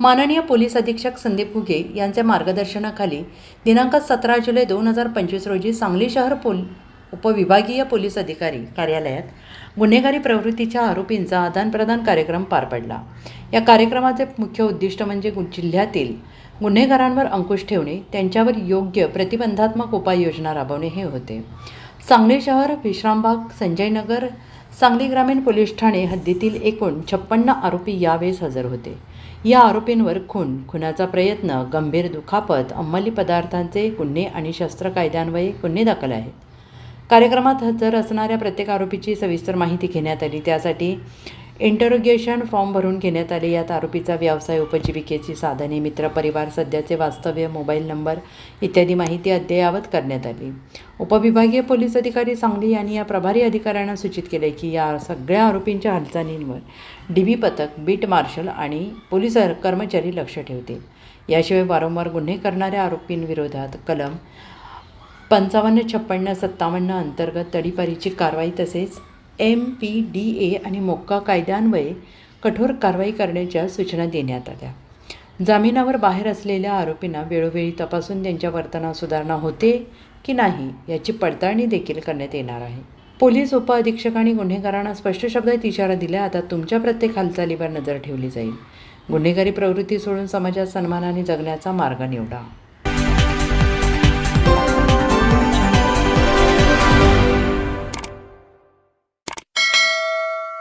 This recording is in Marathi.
माननीय पोलीस अधीक्षक संदीप घुगे यांच्या मार्गदर्शनाखाली दिनांक सतरा जुलै दोन हजार पंचवीस रोजी सांगली शहर पोल उपविभागीय पोलीस अधिकारी कार्यालयात गुन्हेगारी प्रवृत्तीच्या आरोपींचा आदानप्रदान कार्यक्रम पार पडला. या कार्यक्रमाचे मुख्य उद्दिष्ट म्हणजे गु- जिल्ह्यातील गुन्हेगारांवर अंकुश ठेवणे त्यांच्यावर योग्य प्रतिबंधात्मक उपाययोजना राबवणे हे होते. सांगली शहर विश्रामबाग संजयनगर सांगली ग्रामीण पोलीस ठाणे हद्दीतील एकूण छप्पन्न आरोपी यावेळेस हजर होते. या आरोपींवर खून खुनाचा प्रयत्न गंभीर दुखापत अंमली पदार्थांचे गुन्हे आणि शस्त्र कायद्यान्वये गुन्हे दाखल आहेत. कार्यक्रमात हजर असणाऱ्या प्रत्येक आरोपीची सविस्तर माहिती घेण्यात आली. त्यासाठी इंटरोगेशन फॉर्म भरून घेण्यात आले. यात आरोपीचा व्यवसाय उपजीविकेची साधने मित्रपरिवार सध्याचे वास्तव्य मोबाईल नंबर इत्यादी माहिती अद्ययावत करण्यात आली. उपविभागीय पोलीस अधिकारी सांगली यांनी या प्रभारी अधिकाऱ्यांना सूचित केले की या सगळ्या आरोपींच्या हालचालींवर डी बी पथक बीट मार्शल आणि पोलीस कर्मचारी लक्ष ठेवतील. याशिवाय वारंवार गुन्हे करणाऱ्या आरोपींविरोधात कलम पंचावन्न छप्पन्न सत्तावन्न अंतर्गत तडीपारीची कारवाई तसेच एम पी डी ए आणि मोक्का कायद्यान्वये कठोर कारवाई करण्याच्या सूचना देण्यात आल्या. जामिनावर बाहेर असलेल्या आरोपींना वेळोवेळी तपासून त्यांच्या वर्तनात सुधारणा होते की नाही याची पडताळणी देखील करण्यात येणार आहे. पोलीस उपअधीक्षकांनी गुन्हेगारांना स्पष्ट शब्दात इशारा दिला आता तुमच्या प्रत्येक हालचालीवर नजर ठेवली जाईल. गुन्हेगारी प्रवृत्ती सोडून समाजात सन्मानाने जगण्याचा मार्ग निवडा.